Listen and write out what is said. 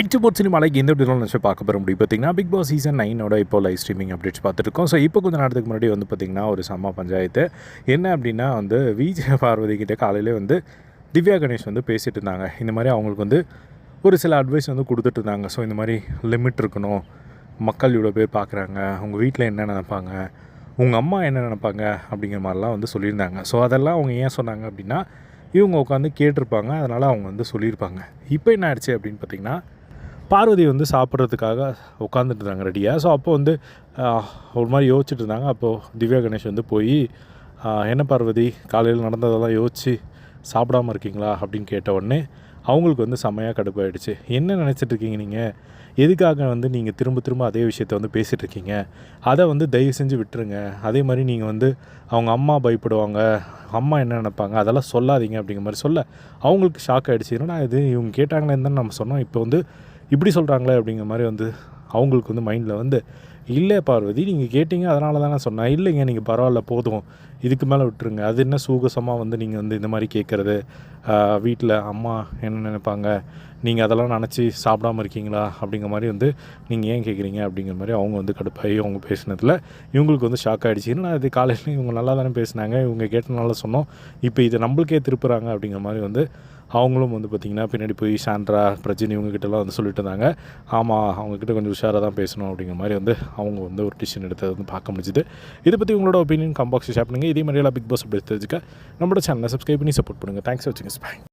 Export சினிமாலைக்கு எந்த எப்படி நினச்சி பார்க்க போகிற முடியும் பார்த்தீங்கன்னா பிக் பாஸ் சீசன் நைனோட இப்போ லைவ் ஸ்ட்ரீமிங் அப்டேட்ஸ் பார்த்துருக்கோம் ஸோ இப்போ கொஞ்சம் நேரத்துக்கு முன்னாடி வந்து பார்த்திங்கன்னா ஒரு சம்மா பஞ்சாயத்து. என்ன அப்படின்னா வந்து விஜய பார்வதி கிட்ட காலையிலே வந்து திவ்யா கணேஷ் வந்து பேசிகிட்டு இருந்தாங்க. இந்த மாதிரி அவங்களுக்கு வந்து ஒரு சில அட்வைஸ் வந்து கொடுத்துட்டு இருந்தாங்க. ஸோ இந்த மாதிரி லிமிட் இருக்கணும். மக்கள் இவ்வளோ பேர் பார்க்குறாங்க உங்கள் வீட்டில் என்ன நினப்பாங்க? உங்கள் அம்மா என்ன நினப்பாங்க? அப்படிங்கிற மாதிரிலாம் வந்து சொல்லியிருந்தாங்க. ஸோ அதெல்லாம் அவங்க ஏன் சொன்னாங்க அப்படின்னா இவங்க உட்காந்து கேட்டிருப்பாங்க. அதனால் அவங்க வந்து சொல்லியிருப்பாங்க. இப்போ என்ன ஆயிடுச்சு அப்படின்னு பார்த்திங்கன்னா பார்வதி வந்து சாப்பிட்றதுக்காக உட்காந்துட்டு இருந்தாங்க ரெடியாக ஸோ அப்போ வந்து ஒரு மாதிரி யோசிச்சுட்டு இருந்தாங்க அப்போது திவ்யா கணேஷ் வந்து போய் என்ன பார்வதி காலையில் நடந்ததெல்லாம் யோசிச்சு சாப்பிடாம இருக்கீங்களா? அப்படின்னு கேட்ட உடனே அவங்களுக்கு வந்து செம்மையாக கடுப்பாயிடுச்சு. என்ன நினச்சிட்டு இருக்கீங்க நீங்கள் எதுக்காக வந்து நீங்கள் திரும்ப திரும்ப அதே விஷயத்த வந்து பேசிகிட்டு இருக்கீங்க அதை வந்து தயவு செஞ்சு விட்டுருங்க. அதே மாதிரி நீங்கள் வந்து அவங்க அம்மா பயப்படுவாங்க. அம்மா என்ன நினைப்பாங்க? அதெல்லாம் சொல்லாதீங்க. அப்படிங்கிற மாதிரி சொல்ல அவங்களுக்கு ஷாக் ஆகிடுச்சு என்னடா இது? இவங்க கேட்டாங்களேன்னு தான் நம்ம சொன்னோம். இப்போ வந்து இப்படி சொல்கிறாங்களே அப்படிங்கிற மாதிரி வந்து அவங்களுக்கு வந்து மைண்டில் வந்து இல்லை பார்வதி நீங்கள் கேட்டீங்க அதனால தானே சொன்னேன். இல்லைங்க நீங்கள் பரவாயில்ல போதும். இதுக்கு மேலே விட்டுருங்க. அது என்ன சூகசமாக வந்து நீங்கள் வந்து இந்த மாதிரி கேட்குறது வீட்டில் அம்மா என்ன நினைப்பாங்க? நீங்கள் அதெல்லாம் நினச்சி சாப்பிடாம இருக்கீங்களா? அப்படிங்கிற மாதிரி வந்து நீங்கள் ஏன் கேட்குறீங்க அப்படிங்கிற மாதிரி அவங்க வந்து கடுப்பாகி அவங்க பேசினதில் இவங்களுக்கு வந்து ஷாக் ஆகிடுச்சு நான் இது காலையில் இவங்க நல்லா தானே பேசினாங்க? இவங்க கேட்டனால சொன்னோம். இப்போ இதை நம்மளுக்கே திருப்புறாங்க. அப்படிங்கிற மாதிரி வந்து அவங்களும் வந்து பார்த்திங்கன்னா பின்னாடி போய் சாண்ட்ரா பிரஜினி இவங்ககிட்டலாம் வந்து சொல்லிட்டு இருந்தாங்க. ஆமாம் அவங்கக்கிட்ட கொஞ்சம் உஷாராக தான் பேசணும் அப்படிங்கிற மாதிரி வந்து அவங்க வந்து ஒரு டிசிஷன் எடுத்தது வந்து பார்க்க முடிஞ்சுது. இதை பற்றி உங்களோட ஒப்பீனியன் கம்பாக்ஸ் ஷேர் பண்ணுங்கள் இதே மாதிரியெல்லாம் பிக் பாஸ் அப்படி தெரிஞ்சுக்க நம்மளோட சேனலை சப்ஸ்கிரைப் பண்ணி சப்போர்ட் பண்ணுங்கள் தேங்க்ஸ் வச்சுங்க பாய்